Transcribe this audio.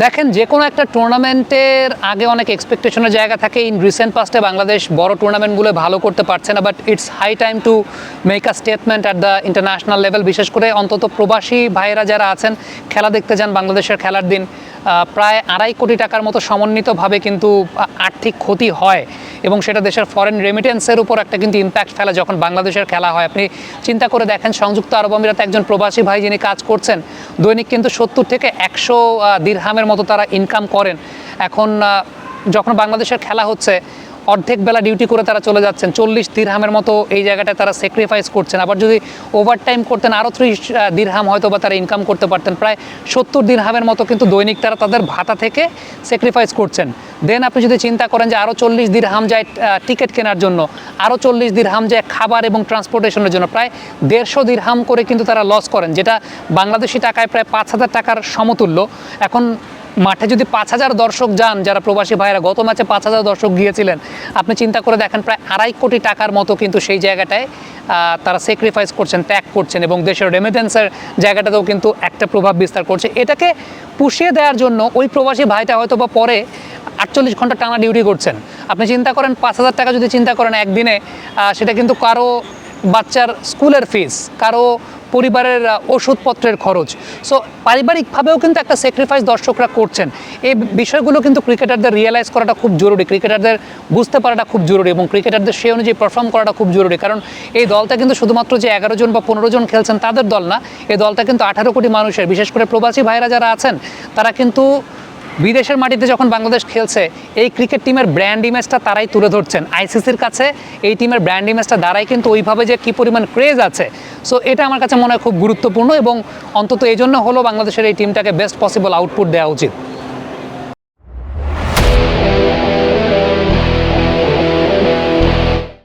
দেখেন, যে কোনো একটা টুর্নামেন্টের আগে অনেক এক্সপেকটেশনের জায়গা থাকে। ইন রিসেন্ট পাস্টে বাংলাদেশ বড় টুর্নামেন্টগুলো ভালো করতে পারছে না but it's high time to make a statement at the international level বিশেষ করে অন্তত প্রবাসী ভাইয়েরা যারা আছেন, খেলা দেখতে যান, বাংলাদেশের খেলার দিন। প্রায় আড়াই কোটি টাকার মতো সমন্বিতভাবে কিন্তু আর্থিক ক্ষতি হয় এবং সেটা দেশের ফরেন রেমিটেন্সের উপর একটা কিন্তু ইম্প্যাক্ট ফেলে যখন বাংলাদেশের খেলা হয়। আপনি চিন্তা করে দেখেন, সংযুক্ত আরব আমিরাতে একজন প্রবাসী ভাই যিনি কাজ করছেন, দৈনিক কিন্তু সত্তর থেকে একশো দীর্হামের মতো তারা ইনকাম করেন। এখন যখন বাংলাদেশের খেলা হচ্ছে অর্ধেক বেলা ডিউটি করে তারা চলে যাচ্ছেন। চল্লিশ দিরহামের মতো এই জায়গাটায় তারা স্যাক্রিফাইস করছেন। আবার যদি ওভার টাইম করতেন আরও ত্রিশ দিরহাম হয়তো বা তারা ইনকাম করতে পারতেন। প্রায় সত্তর দিরহামের মতো কিন্তু দৈনিক তারা তাদের ভাতা থেকে স্যাক্রিফাইস করছেন। দেন আপনি যদি চিন্তা করেন যে আরও চল্লিশ দিরহাম যায় টিকিট কেনার জন্য আরও চল্লিশ দিরহাম যায় খাবার এবং ট্রান্সপোর্টেশনের জন্য, প্রায় দেড়শো দিরহাম করে কিন্তু তারা লস করেন, যেটা বাংলাদেশি টাকায় প্রায় পাঁচ হাজার টাকার সমতুল্য। এখন মাঠে যদি পাঁচ হাজার দর্শক যান, যারা প্রবাসী ভাইরা গত ম্যাচে পাঁচ হাজার দর্শক গিয়েছিলেন, আপনি চিন্তা করে দেখেন প্রায় আড়াই কোটি টাকার মতো কিন্তু সেই জায়গাটায় তারা স্যাক্রিফাইস করছেন, ত্যাগ করছেন এবং দেশের রেমিটেন্সের জায়গাটাতেও কিন্তু একটা প্রভাব বিস্তার করছে। এটাকে পুষিয়ে দেওয়ার জন্য ওই প্রবাসী ভাইটা হয়তো বা পরে আটচল্লিশ ঘণ্টা টানা ডিউটি করছেন। আপনি চিন্তা করেন, পাঁচ হাজার টাকা যদি চিন্তা করেন একদিনে সেটা কিন্তু কারও বাচ্চার স্কুলের ফিস কারও পরিবারের ওষুধপত্রের খরচ। সো পারিবারিকভাবেও কিন্তু একটা স্যাক্রিফাইস দর্শকরা করছেন। এই বিষয়গুলো কিন্তু ক্রিকেটারদের রিয়েলাইজ করাটা খুব জরুরি। ক্রিকেটারদের বুঝতে পারাটা খুব জরুরি এবং ক্রিকেটারদের সেই অনুযায়ী পারফর্ম করাটা খুব জরুরি। কারণ এই দলটা কিন্তু শুধুমাত্র যে এগারো জন বা পনেরো জন খেলছেন তাদের দল না, এই দলটা কিন্তু আঠারো কোটি মানুষের। বিশেষ করে প্রবাসী ভাইরা যারা আছেন, তারা কিন্তু বিদেশের মাটিতে যখন বাংলাদেশ খেলছে, এই ক্রিকেট টিমের ব্র্যান্ড ইমেজটা তারাই তুলে ধরছেন। আইসিসির কাছে এই টিমের ব্র্যান্ড ইমেজটা দ্বারাই কিন্তু ওইভাবে যে কী পরিমাণ ক্রেজ আছে। সো এটা আমার কাছে মনে হয় খুব গুরুত্বপূর্ণ এবং অন্তত এই জন্য হলো বাংলাদেশের এই টিমটাকে বেস্ট পসিবল আউটপুট দেওয়া উচিত।